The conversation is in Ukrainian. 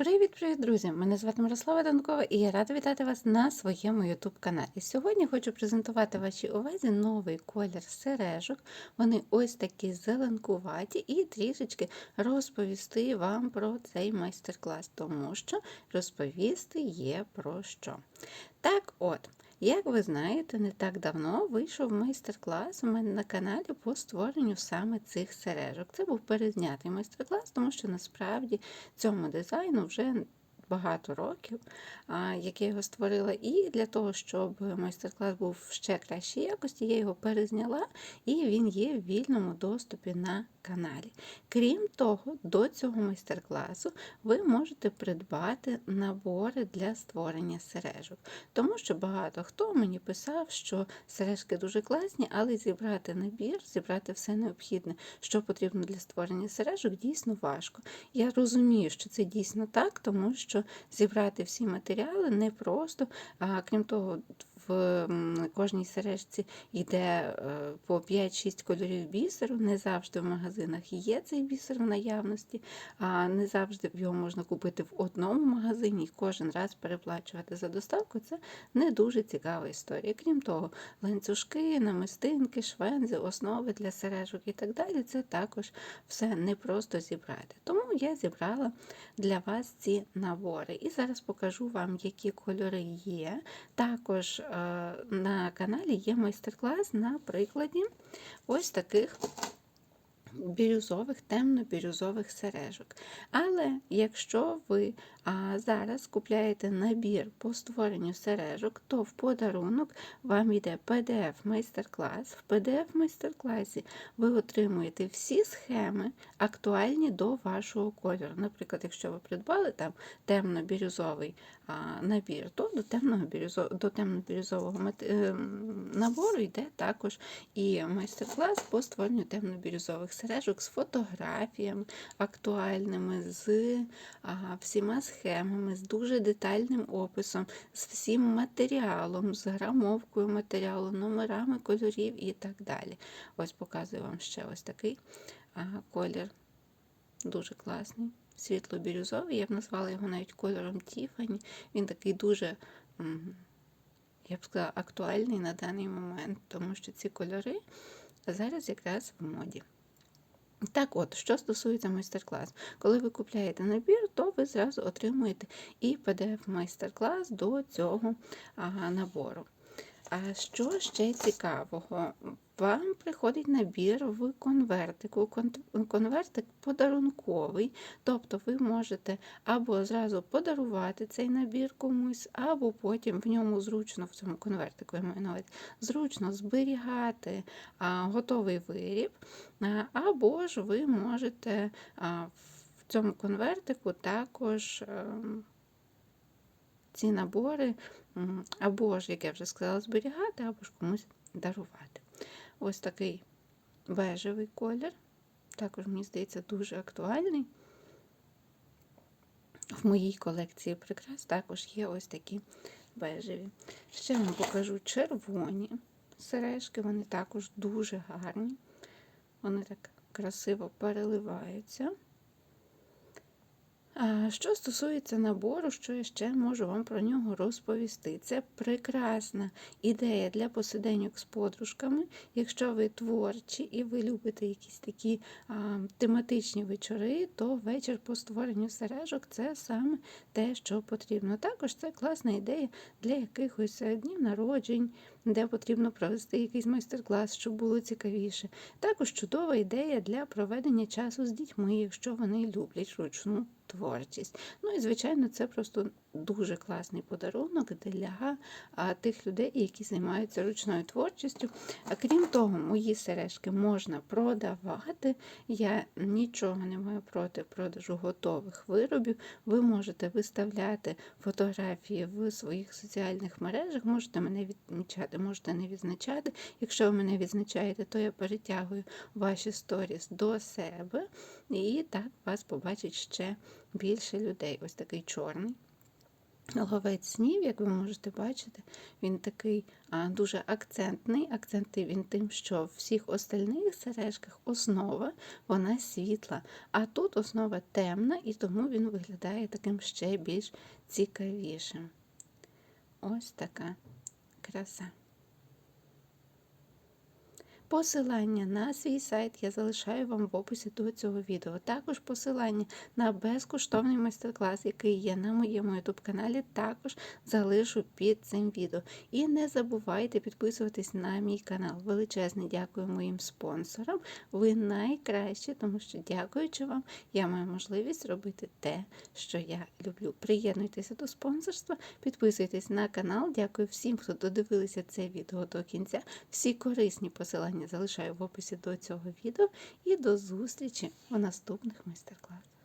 Привіт-привіт, друзі! Мене звати Мирослава Данкова і я рада вітати вас на своєму YouTube каналі. Сьогодні хочу презентувати вашій увазі новий колір сережок. Вони ось такі зеленкуваті, і трішечки розповісти вам про цей майстер-клас, тому що розповісти є про що. Так от. Як ви знаєте, не так давно вийшов майстер-клас у мене на каналі по створенню саме цих сережок. Це був перезнятий майстер-клас, тому що насправді цьому дизайну вже багато років, як я його створила, і для того, щоб майстер-клас був ще кращій якості, я його перезняла, і він є в вільному доступі на каналі. Крім того, до цього майстер-класу ви можете придбати набори для створення сережок. Тому що багато хто мені писав, що сережки дуже класні, але зібрати набір, зібрати все необхідне, що потрібно для створення сережок, дійсно важко. Я розумію, що це дійсно так, тому що зібрати всі матеріали непросто, а крім того, в кожній сережці йде е, по 5-6 кольорів бісеру. Не завжди в магазинах є цей бісер в наявності, а не завжди його можна купити в одному магазині і кожен раз переплачувати за доставку. Це не дуже цікава історія. Крім того, ланцюжки, намистинки, швензи, основи для сережок і так далі. Це також все непросто зібрати. Тому я зібрала для вас ці набори. І зараз покажу вам, які кольори є. Також на каналі є майстер-клас на прикладі ось таких бірюзових, темно-бірюзових сережок. Але якщо ви а, зараз купляєте набір по створенню сережок, то в подарунок вам йде PDF-майстер-клас. В PDF-майстер-класі ви отримуєте всі схеми, актуальні до вашого кольору. Наприклад, якщо ви придбали там темно-бірюзовий набір, то до темно-бірюзового ем, набору йде також і майстер-клас по створенню темно-бірюзових сережок з фотографіями актуальними, з а, всіма схемами, з дуже детальним описом, з всім матеріалом, з грамовкою матеріалу, номерами кольорів і так далі. Ось показую вам ще ось такий а, колір. Дуже класний, світло-бірюзовий. Я б назвала його навіть кольором Тіфані. Він такий дуже, я б сказала, актуальний на даний момент, тому що ці кольори зараз якраз в моді. Так от, що стосується майстер-класу, коли ви купляєте набір, то ви зразу отримуєте і PDF-майстер-клас до цього набору. А що ще цікавого? Вам приходить набір в конвертику. Конвертик подарунковий, тобто ви можете або зразу подарувати цей набір комусь, або потім в ньому зручно, в цьому конвертику я маю навіть, зручно зберігати готовий виріб, або ж ви можете в цьому конвертику також. Ем, ці набори, або ж, як я вже сказала, зберігати, або ж комусь дарувати. Ось такий бежевий колір. Також, мені здається, дуже актуальний. В моїй колекції прикрас також є ось такі бежеві. Ще вам покажу червоні сережки, вони також дуже гарні. Вони так красиво переливаються. Що стосується набору, що я ще можу вам про нього розповісти. Це прекрасна ідея для посиденьок з подружками. Якщо ви творчі і ви любите якісь такі а, тематичні вечори, то вечір по створенню сережок це саме те, що потрібно. Також це класна ідея для якихось е, днів народжень, де потрібно провести якийсь майстер-клас, щоб було цікавіше. Також чудова ідея для проведення часу з дітьми, якщо вони люблять ручну творчість. Ну і, звичайно, це просто дуже класний подарунок для тих людей, які займаються ручною творчістю. А крім того, мої сережки можна продавати. Я нічого не маю проти продажу готових виробів. Ви можете виставляти фотографії в своїх соціальних мережах, можете мене відмічати, можете не відзначати. Якщо ви мене відзначаєте, то я перетягую ваші сторіс до себе, і так вас побачить ще більше людей. Ось такий чорний. Ловець снів, як ви можете бачити, він такий а, дуже акцентний. Акцентний він тим, що в всіх остальних сережках основа вона світла, а тут основа темна, і тому він виглядає таким ще більш цікавішим. Ось така краса. Посилання на свій сайт я залишаю вам в описі до цього відео. Також посилання на безкоштовний майстер-клас, який є на моєму YouTube каналі, також залишу під цим відео. І не забувайте підписуватись на мій канал. Величезне дякую моїм спонсорам. Ви найкращі, тому що, дякуючи вам, я маю можливість робити те, що я люблю. Приєднуйтеся до спонсорства, підписуйтесь на канал. Дякую всім, хто додивилися це відео до кінця. Всі корисні посилання залишаю в описі до цього відео і до зустрічі у наступних майстер-класах.